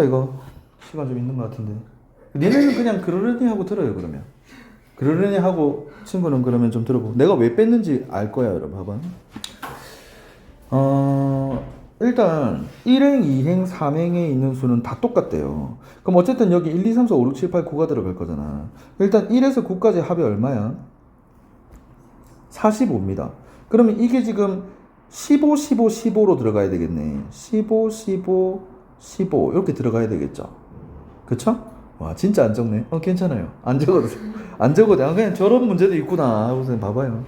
이거 시간 좀 있는 것 같은데. 니네는 그냥 그러려니 하고 들어요 그러면. 그러려니 하고 친구는 그러면 좀 들어보고. 내가 왜 뺐는지 알 거야 여러분 봐봐. 어 일단 1행, 2행, 3행에 있는 수는 다 똑같대요. 그럼 어쨌든 여기 1, 2, 3, 4, 5, 6, 7, 8, 9가 들어갈 거잖아. 일단 1에서 9까지 합이 얼마야? 45입니다. 그러면 이게 지금 15, 15, 15로 들어가야 되겠네. 15, 15, 15 이렇게 들어가야 되겠죠. 그쵸? 와 진짜 안 적네. 어 괜찮아요. 안 적어도 안 적어도 아, 그냥 저런 문제도 있구나 하고서 봐봐요.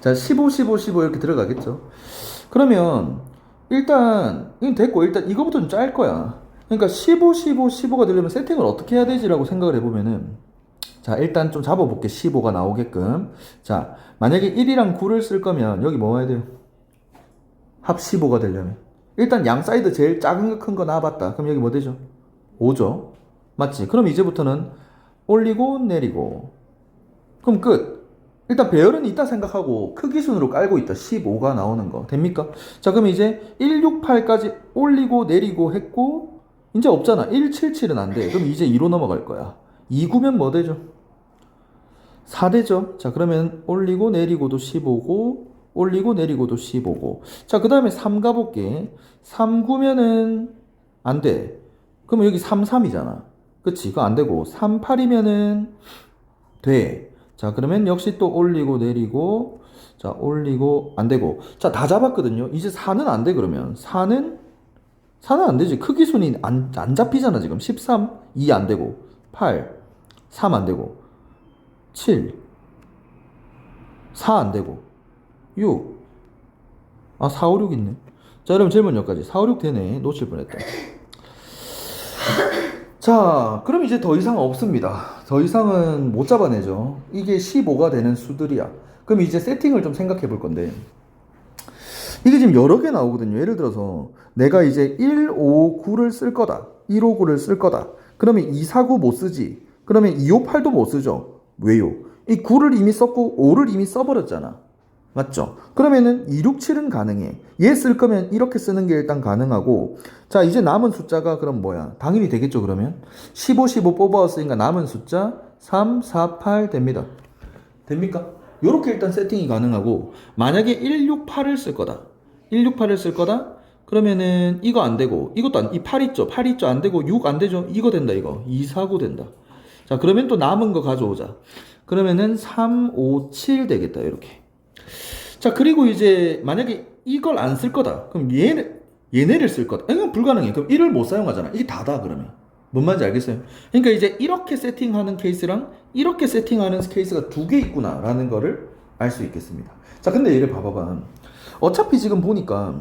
자 15, 15, 15 이렇게 들어가겠죠. 그러면 일단 이건 됐고 일단 이거부터 좀 짤 거야. 그러니까 15, 15, 15가 되려면 세팅을 어떻게 해야 되지라고 생각을 해보면은 자 일단 좀 잡아볼게 15가 나오게끔 자 만약에 1이랑 9를 쓸 거면 여기 뭐 해야 돼요? 합 15가 되려면 일단 양 사이드 제일 작은 거 큰 거 나와봤다 그럼 여기 뭐 되죠? 5죠 맞지? 그럼 이제부터는 올리고 내리고 그럼 끝 일단 배열은 있다 생각하고 크기 순으로 깔고 있다 15가 나오는 거 됩니까? 자 그럼 이제 168까지 올리고 내리고 했고 이제 없잖아 177은 안 돼 그럼 이제 2로 넘어갈 거야 2구면 뭐 되죠? 4 되죠? 자 그러면 올리고 내리고도 15고 올리고 내리고도 15고 자 그 다음에 3 가볼게 3구면은 안 돼 그러면 여기 3, 3이잖아 그치 그거 안 되고 3, 8이면은 돼. 자, 그러면 역시 또 올리고 내리고, 자, 올리고, 안 되고. 자, 다 잡았거든요. 이제 4는 안 돼, 그러면. 4는, 4는 안 되지. 크기 순위 안, 안 잡히잖아, 지금. 13, 2 안 되고. 8, 3 안 되고. 7, 4 안 되고. 6. 아, 4, 5, 6 있네. 자, 여러분 질문 여기까지. 4, 5, 6 되네. 놓칠 뻔했다. 자, 그럼 이제 더 이상 없습니다. 더 이상은 못 잡아내죠. 이게 15가 되는 수들이야. 그럼 이제 세팅을 좀 생각해 볼 건데. 이게 지금 여러 개 나오거든요. 예를 들어서 내가 이제 1, 5, 9를 쓸 거다. 1, 5, 9를 쓸 거다. 그러면 2, 4, 9 못 쓰지. 그러면 2, 5, 8도 못 쓰죠. 왜요? 이 9를 이미 썼고 5를 이미 써버렸잖아. 맞죠? 그러면은 2, 6, 7은 가능해. 얘 쓸 거면 이렇게 쓰는 게 일단 가능하고 자 이제 남은 숫자가 그럼 뭐야? 당연히 되겠죠 그러면 15, 15 뽑아왔으니까 남은 숫자 3, 4, 8 됩니다. 됩니까? 요렇게 일단 세팅이 가능하고 만약에 1, 6, 8을 쓸 거다. 1, 6, 8을 쓸 거다? 그러면은 이거 안 되고 이것도 안, 이 8 있죠? 8 있죠? 안 되고 6 안 되죠? 이거 된다 이거 2, 4, 9 된다. 자 그러면 또 남은 거 가져오자. 그러면은 3, 5, 7 되겠다 이렇게. 자 그리고 이제 만약에 이걸 안 쓸 거다. 그럼 얘네 얘네를 쓸 거다. 이건 불가능해. 그럼 1을 못 사용하잖아. 이게 다다 그러면. 뭔 말인지 알겠어요? 그러니까 이제 이렇게 세팅하는 케이스랑 이렇게 세팅하는 케이스가 두 개 있구나 라는 거를 알 수 있겠습니다. 자 근데 얘를 봐봐봐. 어차피 지금 보니까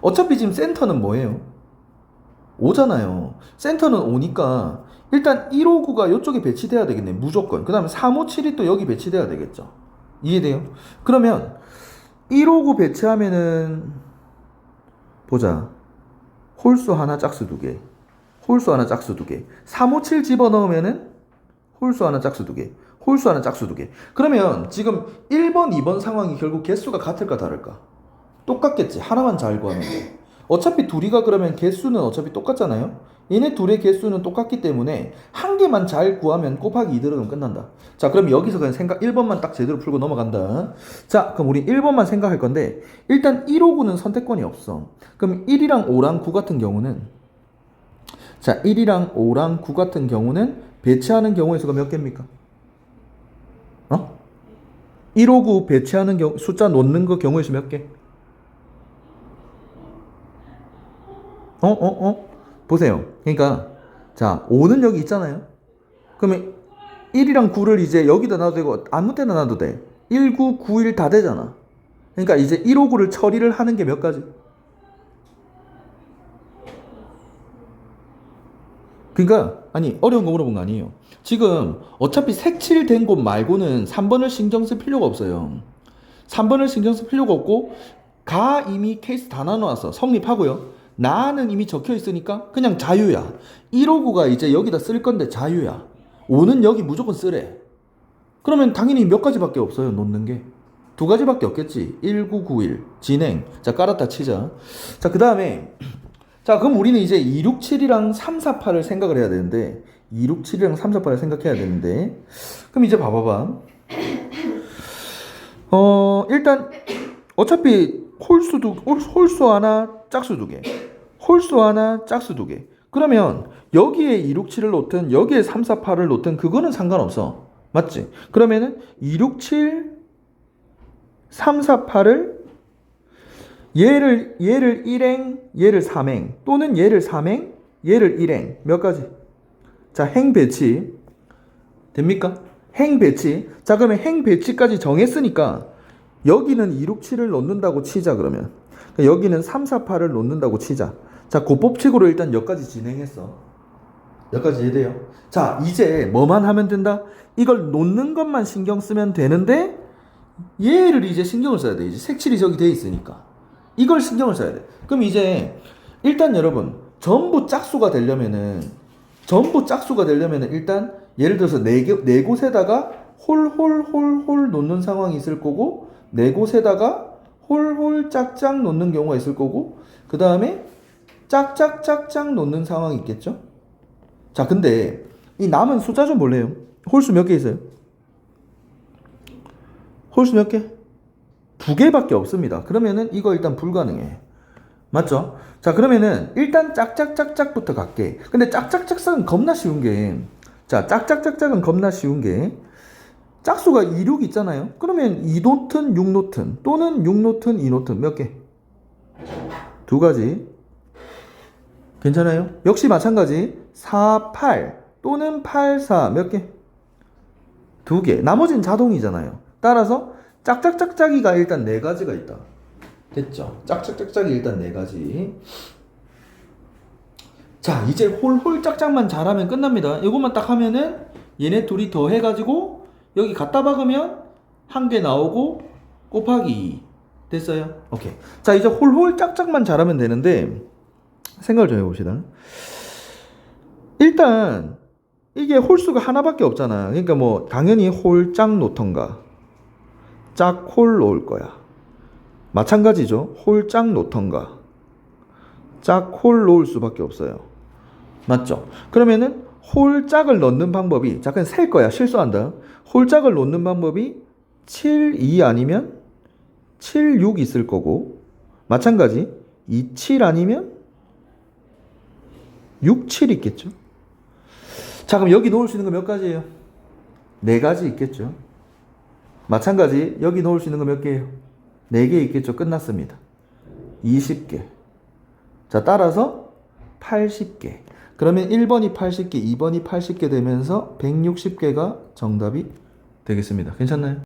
어차피 지금 센터는 뭐예요? 5잖아요. 센터는 5니까 일단 159가 이쪽에 배치돼야 되겠네 무조건 그 다음에 357이 또 여기 배치돼야 되겠죠 이해돼요? 그러면 159 배치하면은 보자. 홀수 하나 짝수 두 개. 홀수 하나 짝수 두 개. 357 집어넣으면은 홀수 하나 짝수 두 개. 홀수 하나 짝수 두 개. 그러면 지금 1번, 2번 상황이 결국 개수가 같을까 다를까? 똑같겠지. 하나만 잘 구하면 돼. 어차피 둘이가 그러면 개수는 어차피 똑같잖아요. 얘네 둘의 개수는 똑같기 때문에 한 개만 잘 구하면 곱하기 2 들어가면 끝난다. 자, 그럼 여기서 그냥 생각 1번만 딱 제대로 풀고 넘어간다. 자, 그럼 우리 1번만 생각할 건데 일단 1, 5, 9는 선택권이 없어. 그럼 1이랑 5랑 9 같은 경우는 자, 1이랑 5랑 9 같은 경우는 배치하는 경우의 수가 몇 개입니까? 어? 1, 5, 9 배치하는 경우 숫자 놓는 거 경우의 수 몇 개? 어, 어, 어? 보세요. 그러니까, 자, 5는 여기 있잖아요? 그러면 1이랑 9를 이제 여기다 놔도 되고, 아무 때나 놔도 돼. 1, 9, 9, 1 다 되잖아. 그러니까 이제 1, 5, 9를 처리를 하는 게 몇 가지? 그러니까, 아니, 어려운 거 물어본 거 아니에요. 지금 어차피 색칠된 곳 말고는 3번을 신경 쓸 필요가 없어요. 3번을 신경 쓸 필요가 없고, 가 이미 케이스 다 나눠놨어. 성립하고요. 나는 이미 적혀 있으니까 그냥 자유야. 159가 이제 여기다 쓸 건데 자유야. 5는 여기 무조건 쓰래. 그러면 당연히 몇 가지밖에 없어요. 놓는 게. 두 가지밖에 없겠지. 1991 진행. 자, 깔았다 치자. 자, 그다음에 자, 그럼 우리는 이제 267이랑 348을 생각을 해야 되는데 267이랑 348을 생각해야 되는데 그럼 이제 봐봐 봐. 어, 일단 어차피 홀수 두 홀- 홀수 하나, 짝수 두 개. 홀수 하나, 짝수 두 개. 그러면 여기에 267을 놓든 여기에 348을 놓든 그거는 상관없어. 맞지? 그러면은 267 348을 얘를 얘를 1행, 얘를 3행 또는 얘를 3행, 얘를 1행 몇 가지? 자, 행 배치 됩니까? 행 배치. 자, 그러면 행 배치까지 정했으니까 여기는 267을 놓는다고 치자 그러면. 그러니까 여기는 348을 놓는다고 치자. 자, 그 법칙으로 일단 여기까지 진행했어. 여기까지 이해돼요? 자, 이제 뭐만 하면 된다? 이걸 놓는 것만 신경 쓰면 되는데 얘를 이제 신경을 써야 돼. 이제 색칠이 저기 돼 있으니까. 이걸 신경을 써야 돼. 그럼 이제 일단 여러분 전부 짝수가 되려면은 전부 짝수가 되려면은 일단 예를 들어서 네, 개, 네 곳에다가 홀홀홀홀 놓는 상황이 있을 거고 네 곳에다가 홀홀 짝짝 놓는 경우가 있을 거고 그 다음에 짝짝짝짝 놓는 상황이 있겠죠? 자 근데 이 남은 숫자 좀 볼래요? 홀수 몇 개 있어요? 홀수 몇 개? 두 개밖에 없습니다. 그러면은 이거 일단 불가능해. 맞죠? 자, 그러면은 일단 짝짝짝짝부터 갈게. 근데 짝짝짝짝은 겁나 쉬운 게, 자, 짝짝짝짝은 겁나 쉬운 게, 짝수가 2, 6 있잖아요. 그러면 2노튼, 6노튼, 또는 6노튼, 2노튼 몇 개? 두 가지. 괜찮아요? 역시 마찬가지. 4, 8, 또는 8, 4 몇 개? 두 개. 나머지는 자동이잖아요. 따라서 짝짝짝짝이가 일단 네 가지가 있다. 됐죠? 짝짝짝짝이 일단 네 가지. 자, 이제 홀홀 짝짝만 잘하면 끝납니다. 이것만 딱 하면은 얘네 둘이 더 해가지고 여기 갖다 박으면 한 개 나오고 곱하기 2. 됐어요? 오케이. 자, 이제 홀홀 짝짝만 잘하면 되는데 생각을 좀 해봅시다. 일단 이게 홀수가 하나밖에 없잖아. 그러니까 뭐 당연히 홀짝 놓던가 짝홀 놓을 거야. 마찬가지죠. 홀짝 놓던가 짝홀 놓을 수밖에 없어요. 맞죠? 그러면은 홀짝을 넣는 방법이 잠깐 셀 거야. 실수한다. 홀짝을 놓는 방법이 7, 2 아니면 7, 6 있을 거고 마찬가지 2, 7 아니면 6, 7 있겠죠. 자, 그럼 여기 놓을 수 있는 거 몇 가지예요? 네 가지 있겠죠. 마찬가지 여기 놓을 수 있는 거 몇 개예요? 네 개 있겠죠. 끝났습니다. 20개. 자, 따라서 80개. 그러면 1번이 80개, 2번이 80개 되면서 160개가 정답이 되겠습니다. 괜찮나요?